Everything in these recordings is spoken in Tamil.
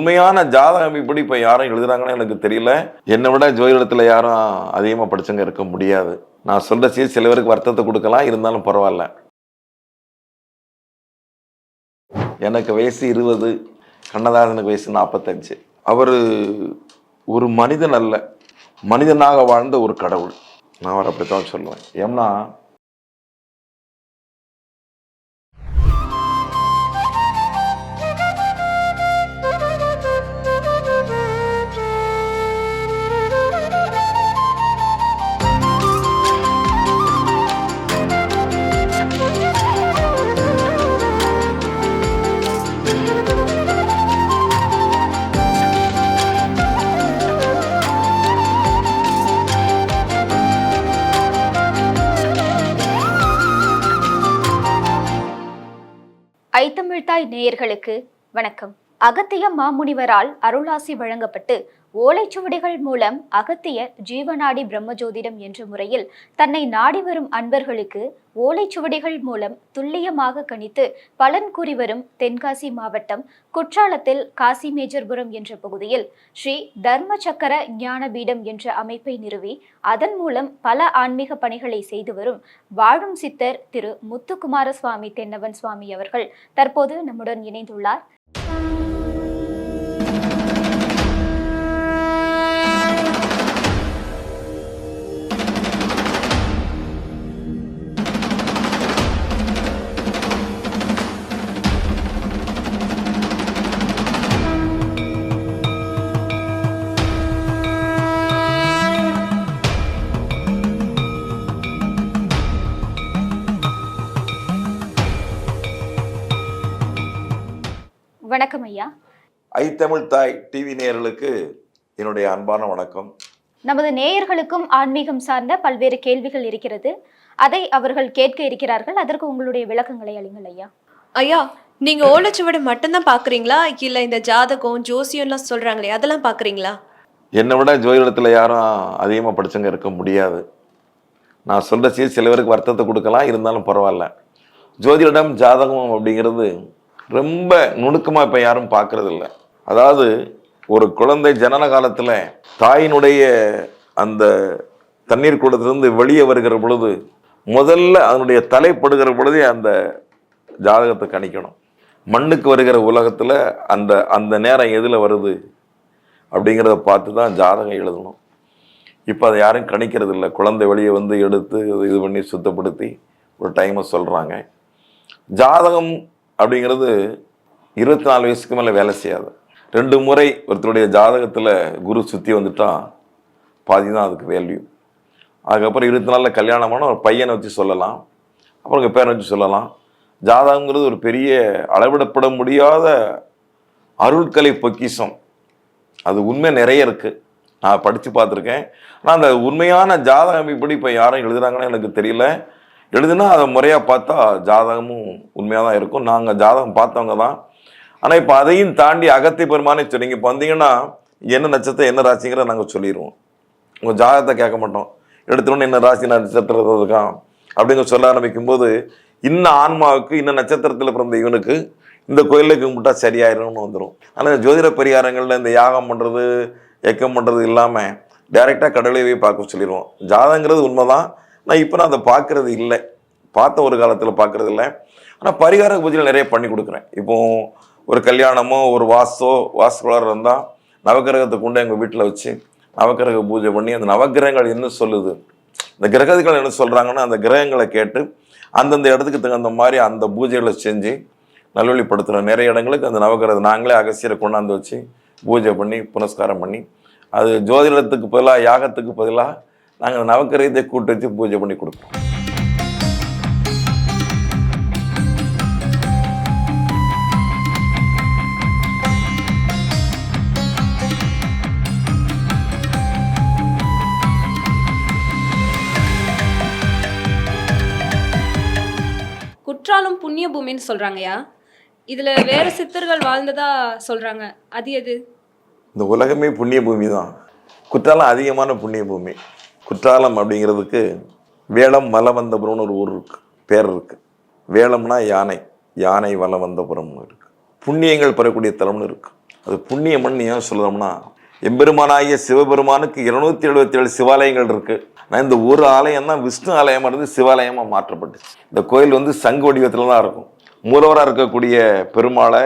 உண்மையான ஜாதகம் இப்படி இப்போ யாரும் எழுதுறாங்கன்னு எனக்கு தெரியல. என்னை விட ஜோதிடத்தில் யாரும் அதிகமாக படிச்சவங்க இருக்க முடியாது. நான் சொல்ற சீர் சில பேருக்கு வருத்தத்தை கொடுக்கலாம் இருந்தாலும் பரவாயில்ல. எனக்கு வயசு இருபது கண்ணதாசனுக்கு வயசு நாற்பத்தஞ்சு அவர் ஒரு மனிதன் அல்ல. மனிதனாக வாழ்ந்த ஒரு கடவுள். நான் அவர் அப்படித்தான் சொல்லுவேன். ஏன்னா ஐத்தமிழ்தாய் நேயர்களுக்கு வணக்கம். அகத்திய மாமுனிவரால் அருளாசி வழங்கப்பட்டு ஓலைச்சுவடிகள் மூலம் அகத்திய ஜீவநாடி பிரம்மஜோதிடம் என்ற முறையில் தன்னை நாடி வரும் அன்பர்களுக்கு ஓலைச்சுவடிகள் மூலம் துல்லியமாக கணித்து பலன் கூறி வரும் தென்காசி மாவட்டம் குற்றாலத்தில் காசி மேஜர்புரம் என்ற பகுதியில் ஸ்ரீ தர்ம சக்கர ஞானபீடம் என்ற அமைப்பை நிறுவி அதன் மூலம் பல ஆன்மீக பணிகளை செய்து வரும் வாழும் சித்தர் திரு முத்துக்குமார சுவாமி தென்னவன் சுவாமி அவர்கள் தற்போது நம்முடன் இணைந்துள்ளார். வணக்கம் ஐயா. ஐத்தமிழ் தாய் டிவி நேயர்களுக்கு என்னுடைய அன்பான வணக்கம். நமது நேயர்களுக்கும் ஆன்மீகம் சார்ந்த பல்வேறு கேள்விகள் இருக்கிறது. அதை அவர்கள் கேட்க இருக்கிறார்கள். அதற்கு உங்களுடைய விளக்கங்களை அளிங்கள் ஐயா. ஐயா நீங்க ஓலைச்சுவடி மட்டும்தான் பாக்குறீங்களா? இல்ல இந்த ஜாதகம் ஜோசியம்லாம் சொல்றாங்களே அதெல்லாம் பாக்குறீங்களா? என்னை விட ஜோதிடத்தில் யாரும் அதிகமாக படிச்சவங்க இருக்க முடியாது. நான் சொல்ற செய்தி சில பேருக்கு வருத்தத்தை கொடுக்கலாம் இருந்தாலும் பரவாயில்ல. ஜோதிடம் ஜாதகம் அப்படிங்கிறது ரொம்ப நுணுக்கமாக இப்போ யாரும் பார்க்கறதில்ல அதாவது ஒரு குழந்தை ஜனன காலத்தில் தாயினுடைய அந்த தண்ணீர் கூடத்திலிருந்து வெளியே வருகிற பொழுது முதல்ல அதனுடைய தலைப்படுகிற பொழுதே அந்த ஜாதகத்தை கணிக்கணும். மண்ணுக்கு வருகிற உலகத்தில் அந்த அந்த நேரம் எதில் வருது அப்படிங்கிறத பார்த்து தான் ஜாதகம் எழுதணும். இப்போ அதை யாரும் கணிக்கிறது இல்லை குழந்தை வெளியே வந்து எடுத்து இது பண்ணி சுத்தப்படுத்தி ஒரு டைமை சொல்கிறாங்க ஜாதகம் அப்படிங்கிறது இருபத்தி நாலு வயசுக்கு மேலே வேலை செய்யாது. ரெண்டு முறை ஒருத்தருடைய ஜாதகத்தில் குரு சுற்றி வந்துட்டால் பாதி தான் அதுக்கு வேல்யூ அதுக்கப்புறம் இருபத்தி நாலில் கல்யாணமான ஒரு பையனை வச்சு சொல்லலாம். அப்புறம் உங்கள் பேரை வச்சு சொல்லலாம். ஜாதகங்கிறது ஒரு பெரிய அளவிடப்பட முடியாத அருட்கலை பொக்கிஷம். அது உண்மை நிறைய இருக்குது நான் படித்து பார்த்துருக்கேன். ஆனால் அந்த உண்மையான ஜாதகம் இப்படி இப்போ யாரும் எழுதுகிறாங்கன்னு எனக்கு தெரியல. எழுதுனா அதை முறையாக பார்த்தா ஜாதகமும் உண்மையாக தான் இருக்கும். நாங்கள் ஜாதகம் பார்த்தவங்க தான். ஆனால் இப்போ அதையும் தாண்டி அகத்திய பெருமானே சொன்னீங்க இப்போ வந்தீங்கன்னா என்ன நட்சத்திரம் என்ன ராசிங்கிறத நாங்கள் சொல்லிடுவோம் உங்கள் ஜாதகத்தை கேட்க மாட்டோம். எடுத்தோன்னே என்ன ராசி நட்சத்திரம் இருக்கான் அப்படிங்க சொல்ல ஆரம்பிக்கும் போது இன்ன ஆன்மாவுக்கு இன்ன நட்சத்திரத்தில் பிறந்த இவனுக்கு இந்த கோயிலுக்கு கும்பிட்டா சரியாயிரும்னு வந்துடும் ஆனால் ஜோதிட பரிகாரங்களில் இந்த யாகம் பண்ணுறது எக்கம் பண்ணுறது இல்லாமல் டைரெக்டாக கடவுளையே போய் பார்க்க சொல்லிடுவோம் ஜாதகங்கிறது உண்மைதான். நான் இப்போ நான் அதை பார்க்கறது இல்லை. பார்த்த ஒரு காலத்தில் பார்க்கறது இல்லை. ஆனால் பரிகார பூஜைகள் நிறைய பண்ணி கொடுக்குறேன். இப்போ ஒரு கல்யாணமோ ஒரு வாசோ வாஸ்குலர் இருந்தால் நவகிரகத்தை கொண்டு எங்கள் வீட்டில் வச்சு நவக்கிரக பூஜை பண்ணி அந்த நவக்கிரகங்கள் என்ன சொல்லுது? இந்த கிரகங்கள் என்ன சொல்கிறாங்கன்னா அந்த கிரகங்களை கேட்டு அந்தந்த இடத்துக்கு தகுந்த மாதிரி அந்த பூஜைகளை செஞ்சு நல்வழிப்படுத்துகிறோம் நிறைய இடங்களுக்கு அந்த நவக்கிரகம் நாங்களே அகசியரை கொண்டாந்து வச்சு பூஜை பண்ணி புனஸ்காரம் பண்ணி அது ஜோதிடத்துக்கு பதிலாக யாகத்துக்கு பதிலாக நாங்கள் நவக்கிரகத்தை கூட்டு வச்சு பூஜை பண்ணி கொடுப்போம் குற்றாலம் புண்ணிய பூமின்னு சொல்றாங்கய்யா. இதுல வேற சித்தர்கள் வாழ்ந்ததா சொல்றாங்க. அது எது? இந்த உலகமே புண்ணிய பூமி தான். குற்றாலம் அதிகமான புண்ணிய பூமி குற்றாலம் அப்படிங்கிறதுக்கு வேளம் மலவந்தபுரம்னு ஒரு ஊர் இருக்கு பேர் இருக்கு. வேளம்னா யானை யானை வலவந்தபுரம்னு இருக்கு. புண்ணியங்கள் பெறக்கூடிய தலம்னு இருக்கு. அது புண்ணிய மண் ஏன் சொல்லணும்னா எம்பெருமானாகிய சிவபெருமானுக்கு இருநூத்தி எழுபத்தி ஏழு சிவாலயங்கள் இருக்கு. நான் இந்த ஒரு ஆலயம் தான் விஷ்ணு ஆலயமாக இருந்து சிவாலயமாக மாற்றப்பட்டுச்சு. இந்த கோயில் வந்து சங்கு வடிவத்தில் தான் இருக்கும். மூலவராக இருக்கக்கூடிய பெருமாளை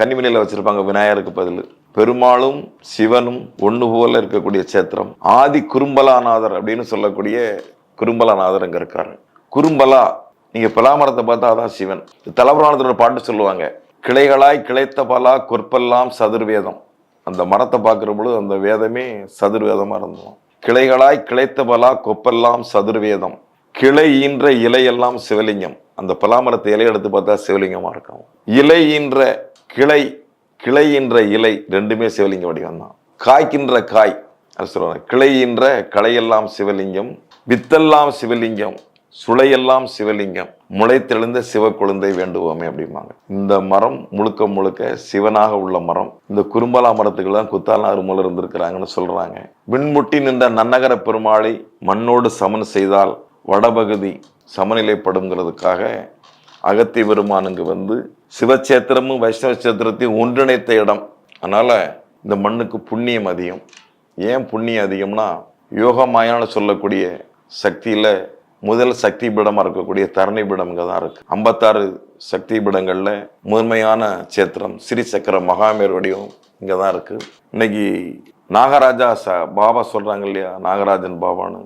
கன்னிமலையில் வச்சுருப்பாங்க விநாயகருக்கு பதில். பெருமாளும் சிவனும் ஒன்று போல இருக்கக்கூடிய சேத்திரம் ஆதி குறும்பலாநாதர் அப்படின்னு சொல்லக்கூடிய குறும்பலாநாதர் அங்க இருக்காரு. குறும்பலா நீங்க பலாமரத்தை பார்த்தா அதான் சிவன். தலபுராணத்தோட பாட்டு சொல்லுவாங்க கிளைகளாய் கிளைத்த பலா கொற்பெல்லாம் சதுர்வேதம். அந்த மரத்தை பார்க்குற பொழுது அந்த வேதமே சதுர்வேதமா இருந்தோம் கிளைகளாய் கிளைத்த பலா கொப்பெல்லாம் சதுர்வேதம். கிளை ஈன்ற இலையெல்லாம் சிவலிங்கம். அந்த பலாமரத்தை இலையை எடுத்து பார்த்தா சிவலிங்கமா இருக்கும் இலை ஈன்ற கிளை கிளை இலை ரெண்டுமே சிவலிங்க வடிவம் தான் காய்க்கின்ற காய் அது சொல்லுவாங்க கிளை களையெல்லாம் சிவலிங்கம் வித்தெல்லாம் சிவலிங்கம் சுளையெல்லாம் சிவலிங்கம் முளைத்தெழுந்த சிவக்குழந்தை வேண்டுவோமே அப்படிம்பாங்க. இந்த மரம் முழுக்க முழுக்க சிவனாக உள்ள மரம். இந்த குறும்பலா மரத்துக்கு தான் குத்தால மூலம் இருந்திருக்கிறாங்கன்னு சொல்றாங்க. விண்முட்டி நின்ற நன்னகர பெருமாளை மண்ணோடு சமன் செய்தால் வடபகுதி சமநிலைப்படுங்கிறதுக்காக அகத்தி பெருமானுக்கு வந்து சிவச்சேத்திரமும் வைஷ்ணவ சேத்திரத்தையும் ஒன்றிணைத்த இடம். அதனால் இந்த மண்ணுக்கு புண்ணியம் அதிகம். ஏன் புண்ணியம் அதிகம்னா யோகமாயான சொல்லக்கூடிய சக்தியில் முதல் சக்தி பீடமாக இருக்கக்கூடிய தரணி பீடம் இங்கே தான் இருக்குது ஐம்பத்தாறு சக்தி பீடங்களில் முதன்மையான சேத்திரம் ஸ்ரீ சக்கர மகாமேர் வடிவம் இங்கே தான் இருக்குது இன்னைக்கு நாகராஜா ச பாபா சொல்கிறாங்க இல்லையா நாகராஜன் பாபான்னு.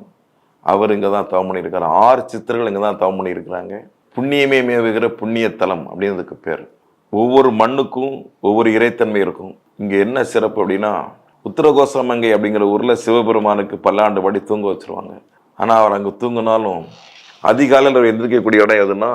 அவர் இங்கே தான் தவம் பண்ணியிருக்காரு. ஆறு சித்தர்கள் இங்கே தான் தவம் பண்ணியிருக்கிறாங்க. புண்ணியமே மேவுகிற புண்ணியத்தலம் அப்படின்றதுக்கு பேர். ஒவ்வொரு மண்ணுக்கும் ஒவ்வொரு இறைத்தன்மை இருக்கும். இங்கே என்ன சிறப்பு அப்படின்னா உத்தரகோசமங்கை அப்படிங்கிற ஊரில் சிவபெருமானுக்கு பல்லாண்டு படி தூங்க வச்சிருவாங்க. ஆனால் அவர் அங்கே தூங்கினாலும் அதிகாலையில் அவர் எந்திரிக்கக்கூடிய இடம் எதுன்னா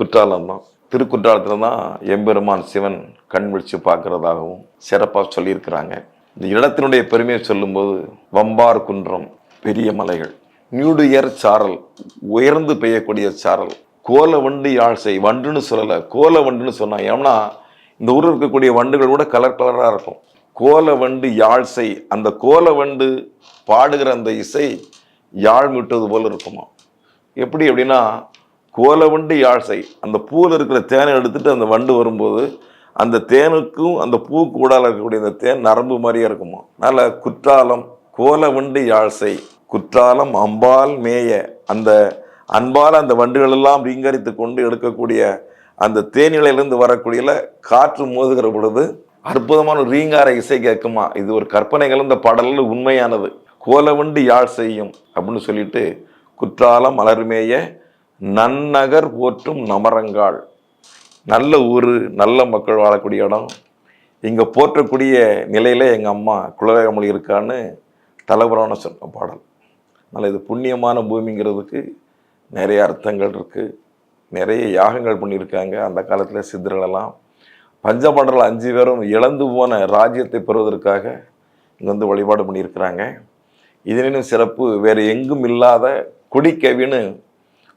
குற்றாலம் தான். திருக்குற்றாலத்தில் தான் எம்பெருமான் சிவன் கண் விழிச்சு பார்க்குறதாகவும் சிறப்பாக சொல்லியிருக்கிறாங்க. இந்த இடத்தினுடைய பெருமையை சொல்லும்போது வம்பார் குன்றம் பெரிய மலைகள் நியூடியர் சாரல் உயர்ந்து பெய்யக்கூடிய சாரல் கோல வண்டு யாழ்சை வண்டுன்னு சொல்லலை. கோல வண்டுன்னு சொன்னாங்க ஏன்னா இந்த ஊரில் இருக்கக்கூடிய வண்டுகள் கூட கலர் கலராக இருக்கும். கோல வண்டு யாழ்சை அந்த கோல வண்டு பாடுகிற அந்த இசை யாழ் மிட்டது போல் இருக்குமா? எப்படி அப்படின்னா கோல வண்டு யாழ்சை அந்த பூவில் இருக்கிற தேனை எடுத்துட்டு அந்த வண்டு வரும்போது அந்த தேனுக்கும் அந்த பூக்கு கூடால இருக்கக்கூடிய அந்த தேன் நரம்பு மாதிரியே இருக்குமா? அதனால் குற்றாலம் கோல வண்டு யாழ்சை குற்றாலம் அம்பால் மேய அந்த அன்பால் அந்த வண்டுகள் எல்லாம் ரீங்கரித்து கொண்டு எடுக்கக்கூடிய அந்த தேனிலையிலிருந்து வரக்கூடியல காற்று மோதுகிற பொழுது அற்புதமான ஒரு ரீங்கார இசை கேட்குமா? இது ஒரு கற்பனை கலந்த பாடல்கள் உண்மையானது. கோலவண்டு யாழ் செய்யும் அப்படின்னு சொல்லிட்டு குற்றாலம் மலர்மேய நன்னகர் போற்றும் நமரங்காள் நல்ல ஊர் நல்ல மக்கள் வாழக்கூடிய இடம். இங்கே போற்றக்கூடிய நிலையில் எங்கள் அம்மா குலரகமொழி இருக்கான்னு தலைவரான சொன்ன பாடல். அதனால் இது புண்ணியமான பூமிங்கிறதுக்கு நிறைய அர்த்தங்கள் இருக்குது நிறைய யாகங்கள் பண்ணியிருக்காங்க. அந்த காலத்தில் சித்தர்களெல்லாம். பஞ்சபாண்டர்கள் அஞ்சு பேரும் இழந்து போன ராஜ்யத்தை பெறுவதற்காக இங்கே வந்து வழிபாடு பண்ணியிருக்கிறாங்க. இதனினும் சிறப்பு வேறு எங்கும் இல்லாத கொடிக்கவின்னு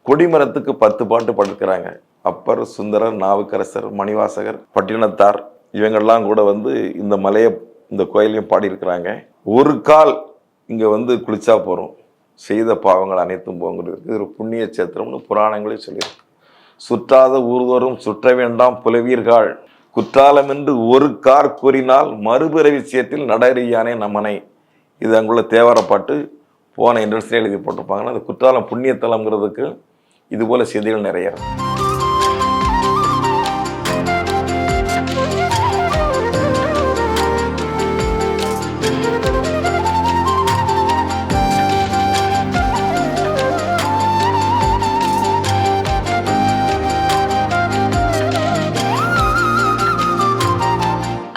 கொடிமரத்துக்கு பத்து பாட்டு பாடிருக்கிறாங்க அப்பர் சுந்தரர் நாவுக்கரசர் மணிவாசகர் பட்டினத்தார் இவங்கெல்லாம் கூட வந்து இந்த மலையை இந்த கோயிலையும் பாடியிருக்கிறாங்க. ஒரு கால் இங்கே வந்து குளிச்சா போகிறோம் செய்த பாவங்கள் அனைத்தும் போங்கிறதுக்கு இது ஒரு புண்ணிய சேத்திரம்னு புராணங்களே சொல்லியிருக்கு. சுற்றாத ஊர்தோறும் சுற்ற வேண்டாம் புலவீர்கள். குற்றாலம் என்று ஒரு கார் கூறினால் மறுபிறவி விஷயத்தில் நடறியானே நம்மனை இது அங்குள்ள தேவரப்பாட்டு போன இண்டஸ்ட்ரி எழுதி போட்டிருப்பாங்கன்னா அது குற்றாலம் புண்ணியத்தலம்ங்கிறதுக்கு இதுபோல செய்திகள் நிறைய இருக்கு.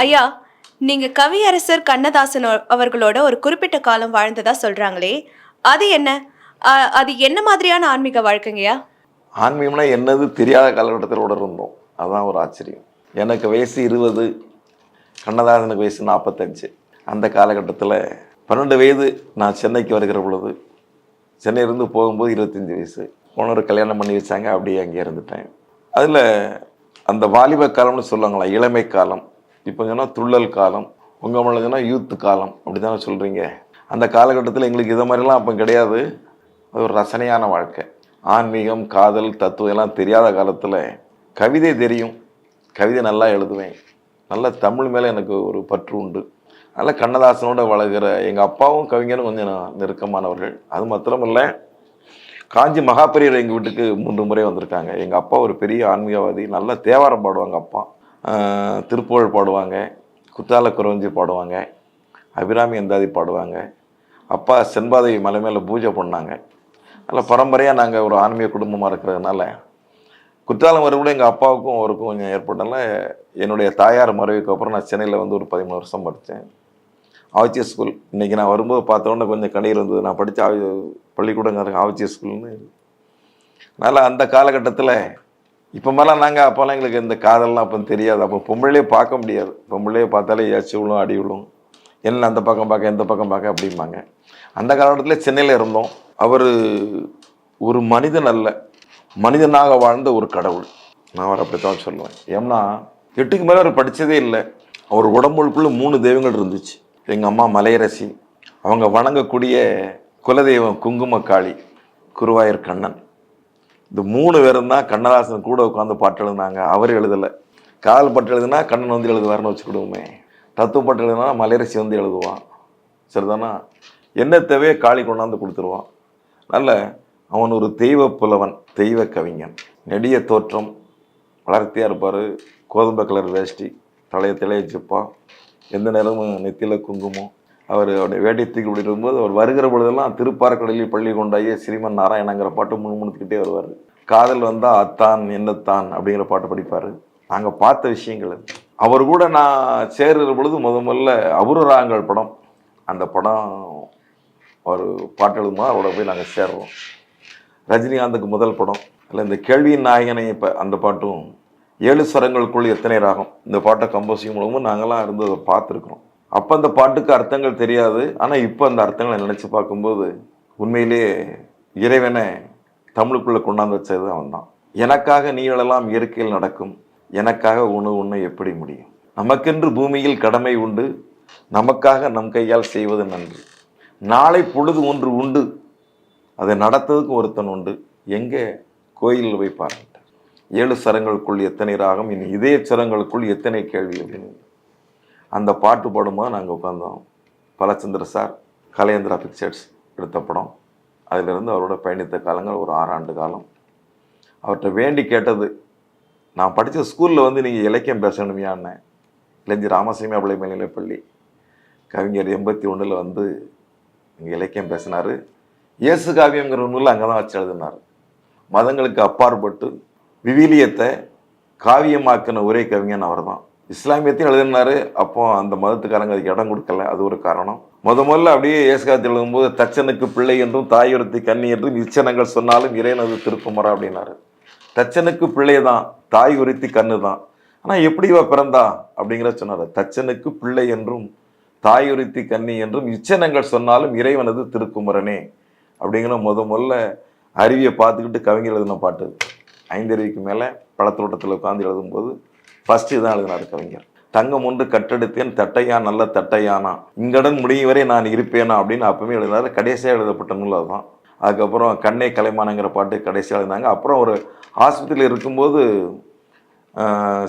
ஐயா நீங்க கவியரசர் கண்ணதாசன் அவர்களோட ஒரு குறிப்பிட்ட காலம் வாழ்ந்ததா சொல்றாங்களே. அது என்ன? அது என்ன மாதிரியான ஆன்மீக வாழ்க்கைங்கய்யா ஆன்மீகம்னா என்னது தெரியாத காலகட்டத்தில் கூட அதுதான் ஒரு ஆச்சரியம். எனக்கு வயசு இருபது கண்ணதாசனுக்கு வயசு நாற்பத்தஞ்சு அந்த காலகட்டத்தில் பன்னெண்டு வயது நான் சென்னைக்கு வருகிற பொழுது சென்னையிலேருந்து போகும்போது இருபத்தஞ்சி வயசு. போனவர் கல்யாணம் பண்ணி வச்சாங்க அப்படியே அங்கேயே இருந்துட்டேன். அதில் அந்த வாலிப காலம்னு சொல்லுவாங்களா இளமை காலம். இப்போ சொன்னால் துள்ளல் காலம் உங்கள் மலை சொன்னால் யூத்து காலம் அப்படி தானே சொல்கிறீங்க அந்த காலகட்டத்தில் எங்களுக்கு இதை மாதிரிலாம் அப்போ கிடையாது. அது ஒரு ரசனையான வாழ்க்கை. ஆன்மீகம் காதல் தத்துவம் எல்லாம் தெரியாத காலத்தில் கவிதை தெரியும். கவிதை நல்லா எழுதுவேன். நல்ல தமிழ் மேலே எனக்கு ஒரு பற்று உண்டு. நல்ல கண்ணதாசனோட வளர்கிற எங்கள் அப்பாவும் கவிஞரும் கொஞ்சம் நான் நெருக்கமானவர்கள். அது மாத்திரமல்ல காஞ்சி மகாபெரியர் எங்கள் வீட்டுக்கு மூன்று முறை வந்திருக்காங்க. எங்கள் அப்பா ஒரு பெரிய ஆன்மீகவாதி. நல்ல தேவாரம் பாடுவாங்க அப்பா. திருப்புகழ் பாடுவாங்க குத்தால குறவஞ்சி பாடுவாங்க அபிராமி அந்தாதி பாடுவாங்க. அப்பா செண்பாதேவி மலை மேலே பூஜை பண்ணாங்க. நல்ல பரம்பரையாக நாங்கள் ஒரு ஆன்மீக குடும்பமாக இருக்கிறதுனால குற்றாலம் வர கூட எங்கள் அப்பாவுக்கும் அவருக்கும் கொஞ்சம் ஏற்பட்டனால என்னுடைய தாயார் மறைவுக்கு அப்புறம் நான் சென்னையில் வந்து ஒரு பதிமூணு வருஷம் படித்தேன் ஆவச்சிய ஸ்கூல் இன்றைக்கி நான் வரும்போது பார்த்தோன்னே கொஞ்சம் கண்ணீர் இருந்தது. நான் படித்த ஆவி பள்ளிக்கூடம் ஆவச்சிய ஸ்கூல்னு அதனால் அந்த காலகட்டத்தில் இப்போ மாதிரிலாம் நாங்கள் அப்போல்லாம் எங்களுக்கு இந்த காதல்லாம் அப்போ தெரியாது. அப்போ பொம்பளையே பார்க்க முடியாது. பொம்பளையே பார்த்தாலே ஏச்சி விழும் அடி விழும். என்ன அந்த பக்கம் பார்க்க இந்த பக்கம் பார்க்க அப்படிம்பாங்க. அந்த காலகட்டத்தில் சென்னையில் இருந்தோம். அவர் ஒரு மனிதன் அல்ல மனிதனாக வாழ்ந்த ஒரு கடவுள். நான் அவர் அப்படித்தான் சொல்லுவேன். ஏன்னா எட்டுக்கு மேலே அவர் படித்ததே இல்லை. அவர் உடம்புக்குள்ளே மூணு தெய்வங்கள் இருந்துச்சு. எங்கள் அம்மா மலையரசி அவங்க வணங்கக்கூடிய குலதெய்வம் குங்குமக்காளி குருவாயூர் கண்ணன். இந்த மூணு பேரும் தான் கண்ணதாசன் கூட உட்காந்து பாட்டு எழுதினாங்க. அவர் எழுதலை. காதல் பாட்டு எழுதுனா கண்ணன் வந்து எழுதுவார்னு வச்சுக்கிடுவோமே. தத்துவ பாட்டு எழுதுனா மலையரசி வந்து எழுதுவான். சரிதானா? என்ன தேவையோ காளி கொண்டாந்து கொடுத்துருவான். நல்ல அவன் ஒரு தெய்வ புலவன் தெய்வ கவிஞன். நெடிய தோற்றம் வளர்த்தியாக இருப்பார். கோதுமை கலர் வேஷ்டி தலையை தலையை வச்சுப்பான். எந்த நேரமும் நெத்தியில் குங்குமம். அவர் அவருடைய வேட்டை தூக்கி விட்டு அவர் வருகிற பொழுதெல்லாம் திருப்பார்கடலில் பள்ளி கொண்டாயே ஸ்ரீமன் நாராயணங்கிற பாட்டு முணுமுணுத்துக்கிட்டே வருவார். காதல் வந்தால் அத்தான் என்னத்தான் அப்படிங்கிற பாட்டு படிப்பார். நாங்கள் பார்த்த விஷயங்கள். அவர் கூட நான் சேருகிற பொழுது முத முதல்ல அபூர்வராங்கள் படம். அந்த படம் அவர் பாட்டு எழுதுமா அவரோட போய் நாங்கள் சேர்றோம். ரஜினிகாந்துக்கு முதல் படம். இல்லை இந்த கேள்வியின் நாயகனை இப்போ அந்த பாட்டும் ஏழு ஸ்வரங்களுக்குள் எத்தனை ராகம்? இந்த பாட்டை கம்போசிங் மூலமும் நாங்களாம் இருந்து அதை பார்த்துருக்குறோம். அப்போ அந்த பாட்டுக்கு அர்த்தங்கள் தெரியாது. ஆனால் இப்போ அந்த அர்த்தங்களை நினச்சி பார்க்கும்போது உண்மையிலேயே இறைவனை தமிழுக்குள்ளே கொண்டாந்து வச்சது அவன் தான் எனக்காக நீங்களெல்லாம் இயற்கையில் நடக்கும். எனக்காக உணவு உண்ண எப்படி முடியும்? நமக்கென்று பூமியில் கடமை உண்டு. நமக்காக நம் கையால் செய்வது நன்று. நாளை பொழுது ஒன்று உண்டு. அதை நடத்ததுக்கு ஒருத்தன் உண்டு. எங்கே? கோயிலில் போய் பாருங்க ஏழு சரங்களுக்குள் எத்தனை ராகம்? இனி இதே சரங்களுக்குள் எத்தனை கேள்வி அப்படின்னு அந்த பாட்டு பாடும்போது நாங்கள் உட்காந்தோம் பலச்சந்திர சார் கலையந்திரா பிக்சர்ஸ் எடுத்த படம். அதிலிருந்து அவரோட பயணித்த காலங்கள் ஒரு ஆறாண்டு காலம். அவர்கிட்ட வேண்டி கேட்டது நான் படித்த ஸ்கூலில் வந்து நீங்கள் இலக்கியம் பேசணுமையான்னு இளைஞர் ராமசாமி அபிளை மேல்நிலைப்பள்ளி. கவிஞர் எண்பத்தி ஒன்றில் வந்து இங்கே இலக்கியம் பேசினார். இயேசு காவியங்கிற நூலில் அங்கே தான் வச்சு எழுதினார். மதங்களுக்கு அப்பாற்பட்டு விவிலியத்தை காவியமாக்கின ஒரே கவிஞன் அவர் தான் இஸ்லாமியத்தையும் எழுதினாரு. அப்போ அந்த மதத்துக்காரங்க அதுக்கு இடம் கொடுக்கல. அது ஒரு காரணம். முத முதல்ல அப்படியே இயேசுகாத்து எழுதும்போது தச்சனுக்கு பிள்ளை என்றும் தாயுரத்தி கண்ணி என்றும் இச்சனங்கள் சொன்னாலும் இறைனது திருக்குமரா? அப்படின்னாரு. தச்சனுக்கு பிள்ளை தான் தாய் உரித்தி கண்ணு தான். ஆனால் எப்படி இவ பிறந்தா? அப்படிங்கிற சொன்னார். தச்சனுக்கு பிள்ளை என்றும் தாய் உரித்தி கண்ணி என்றும் இச்சனங்கள் சொன்னாலும் இறைவனது திருக்குமரனே. அப்படிங்கிற முத முதல்ல அருவியை பார்த்துக்கிட்டு கவிஞர் எழுதின பாட்டு. ஐந்தருவிக்கு மேலே பழத்தோட்டத்தில் உட்காந்து எழுதும்போது ஃபர்ஸ்ட் இதான் எழுதினார் கவிஞர் தங்கம் ஒன்று கட்டெடுத்தேன் தட்டையா நல்ல தட்டையானா. இங்கடன் முடியும் வரை நான் இருப்பேனா அப்படின்னு அப்பவுமே எழுதினார். கடைசியாக எழுதப்பட்ட நூல் அதுதான். அதுக்கப்புறம் கண்ணே கலைமானங்கிற பாட்டு கடைசியாக எழுதினாங்க. அப்புறம் ஒரு ஆஸ்பத்திரியில் இருக்கும்போது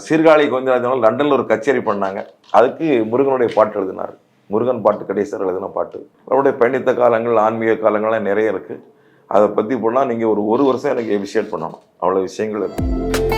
சீர்காழி கொஞ்சம் லண்டனில் ஒரு கச்சேரி பண்ணாங்க. அதுக்கு முருகனுடைய பாட்டு எழுதினார். முருகன் பாட்டு கடைசியாக எழுதின பாட்டு. அவருடைய பயணித்த காலங்கள் ஆன்மீக காலங்கள்லாம் நிறைய இருக்குது அதை பற்றி போனால் நீங்கள் ஒரு ஒரு வருஷம் எனக்கு எபிஷியேட் பண்ணணும். அவ்வளோ விஷயங்கள் இருக்குது